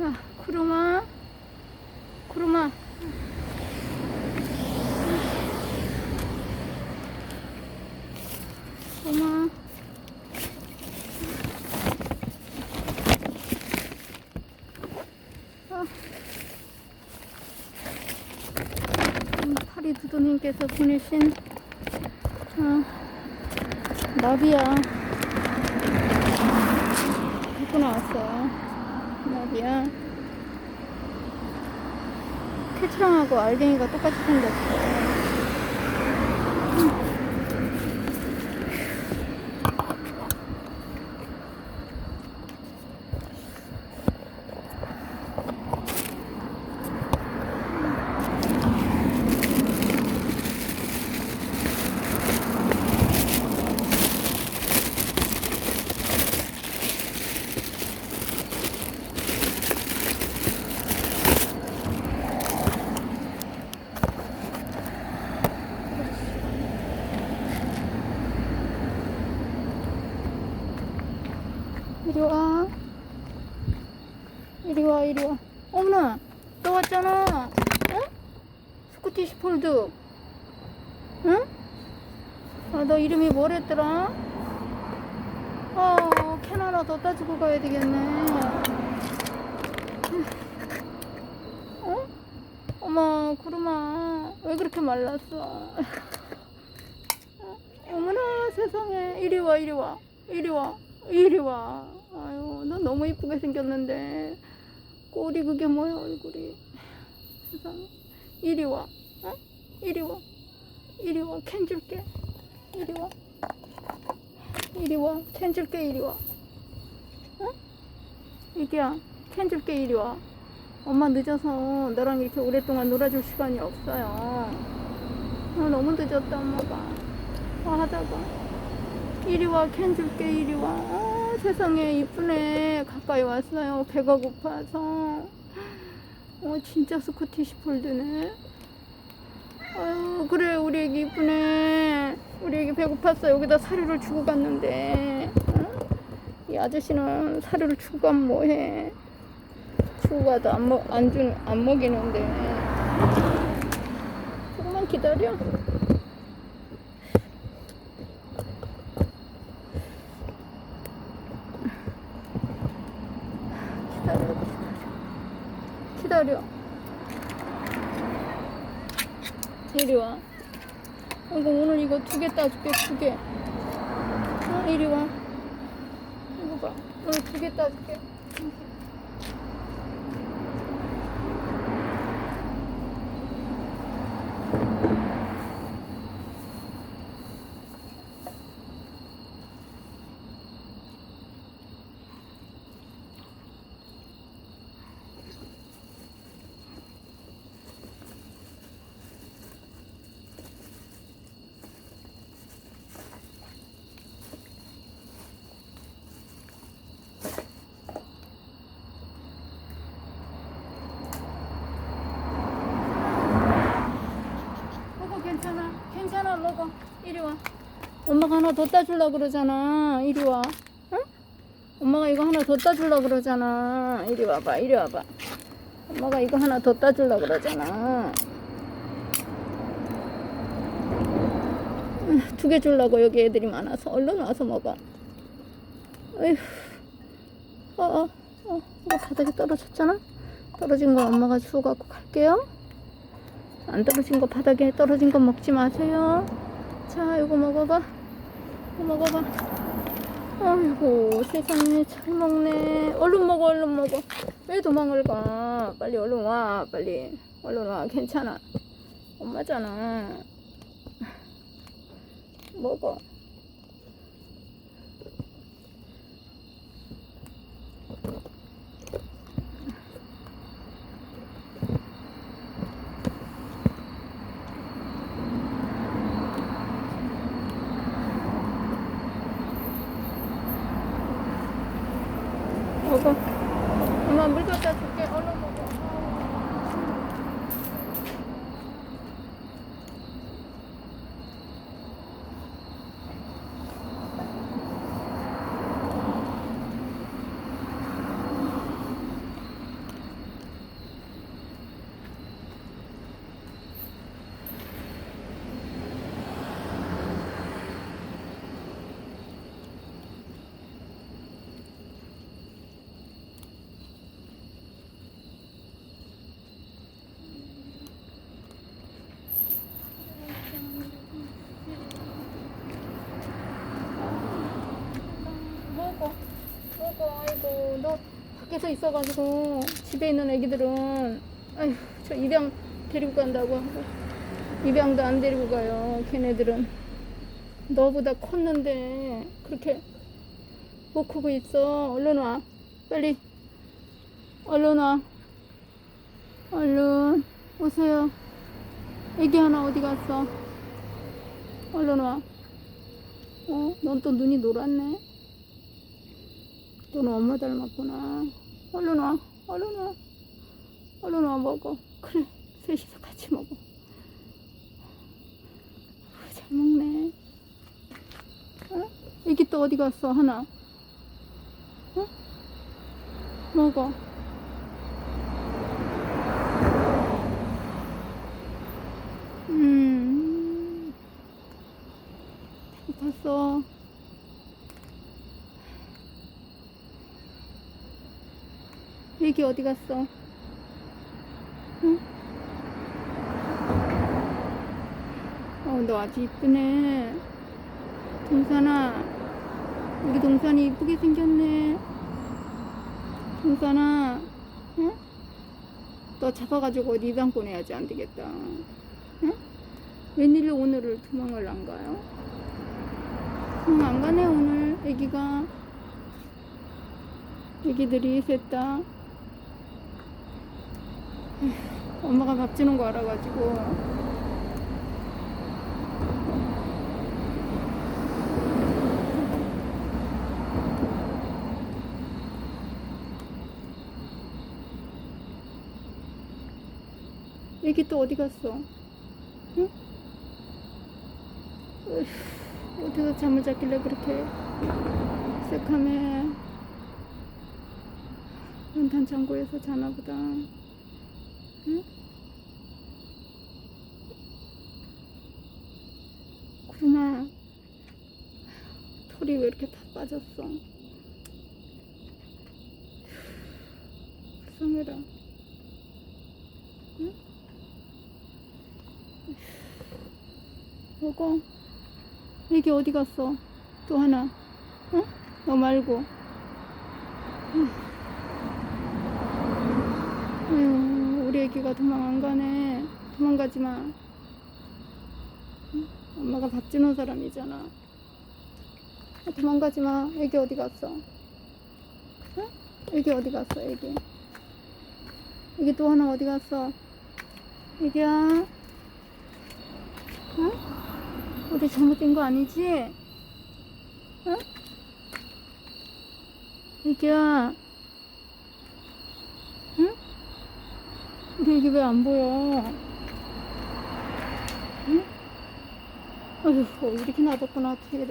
야, 구름아. 구름아. 구름아. 아. 음, 파리 두두님께서 보내신 어, 나비야. 갖고 나왔어요. 나비야. 캐치랑하고 알갱이가 똑같이 생겼어. 이리 와. 이리 와, 이리 와. 어머나, 너 왔잖아. 응? 스쿠티 슈폴드. 응? 아, 너 이름이 뭐랬더라? 어, 캔 하나 더 따주고 가야 되겠네. 어? 어머, 구름아. 왜 그렇게 말랐어? 어? 어머나, 세상에. 이리 와, 이리 와. 이리 와. 이리 와. 아유, 너 너무 이쁘게 생겼는데. 꼬리 그게 뭐야, 얼굴이. 세상에. 이리 와. 어? 이리 와. 이리 와. 캔 줄게. 이리 와. 이리 와. 캔 줄게, 이리 와. 어? 이기야, 캔 줄게, 이리 와. 엄마 늦어서 너랑 이렇게 오랫동안 놀아줄 시간이 없어요. 아, 너무 늦었다, 엄마가. 와, 하다가. 이리 와, 캔 줄게, 이리 와. 아, 세상에, 이쁘네. 가까이 왔어요. 배가 고파서. 어, 진짜 스코티시 폴드네. 아유, 그래, 우리 애기 이쁘네. 우리 애기 배고팠어. 여기다 사료를 주고 갔는데. 어? 이 아저씨는 사료를 주고 가면 뭐해. 주고 가도 안, 먹, 안, 준, 안 먹이는데. 조금만. 기다려, 기다려. 이리 와. 이거 오늘 이거 두 개 따줄게, 두 개. 어, 이리 와. 이거 봐. 오늘 두 개 따줄게. 먹어 괜찮아 괜찮아 먹어 이리 와 엄마가 하나 더 따주려 그러잖아. 이리 와. 응? 엄마가 이거 하나 더 따주려 그러잖아. 이리 와봐 이리 와봐. 엄마가 이거 하나 더 따주려 그러잖아. 두개 주려고 여기 애들이 많아서. 얼른 와서 먹어. 어휴. 어어 어, 어, 이거 바닥에 떨어졌잖아? 떨어진 거 엄마가 주워 갖고 갈게요. 안 떨어진 거 바닥에 떨어진 거 먹지 마세요. 자, 이거 먹어봐. 이거 먹어봐. 아이고, 세상에 잘 먹네. 얼른 먹어, 얼른 먹어. 왜 도망을 가? 빨리 얼른 와, 빨리. 얼른 와, 괜찮아. 엄마잖아. 먹어. 엄마 물 갖다 줄게. 얼른 먹어. 너 밖에서 있어가지고 집에 있는 애기들은 아휴 저 입양 데리고 간다고 하고 입양도 안 데리고 가요. 걔네들은 너보다 컸는데 그렇게 못 크고 있어. 얼른 와. 빨리. 얼른 와. 얼른 오세요. 애기 하나 어디 갔어? 얼른 와. 어? 넌 또 눈이 노랗네. 너는 엄마 닮았구나. 얼른 와. 얼른 와. 얼른 와 먹어. 그래. 셋이서 같이 먹어. 아, 잘 먹네. 어? 애기 또 어디 갔어? 하나. 어? 먹어. 음. 배고팠어. 애기 어디 갔어? 응? 어, 너 아주 이쁘네. 동산아, 우리 동산이 이쁘게 생겼네. 동산아, 응? 너 잡아가지고 어디 입양 보내야지 안 되겠다. 응? 웬일로 오늘을 도망을 안 가요? 도망 안 가네 오늘 애기가. 애기들이 셋 다. 엄마가 밥 주는 거 알아가지고 애기 또 어디 갔어? 응? 어디서 잠을 잤길래 그렇게 새카매 연탄 창고에서 자나 보다 응? 구름아 털이 왜 이렇게 다 빠졌어? 불쌍해라. 응? 먹어. 애기 어디 갔어? 또 하나. 응? 너 말고. 아유, 우리 애기가 도망 안 가네. 도망가지 마. 응? 엄마가 밥 주는 사람이잖아. 아, 도망가지 마. 애기 어디 갔어? 응? 애기 어디 갔어, 애기? 애기 또 하나 어디 갔어? 애기야. 응? 우리 잘못된 거 아니지? 응? 애기야. 우리 애기 왜안 보여? 응? 어휴, 이렇게 놔뒀구나, 뒤를.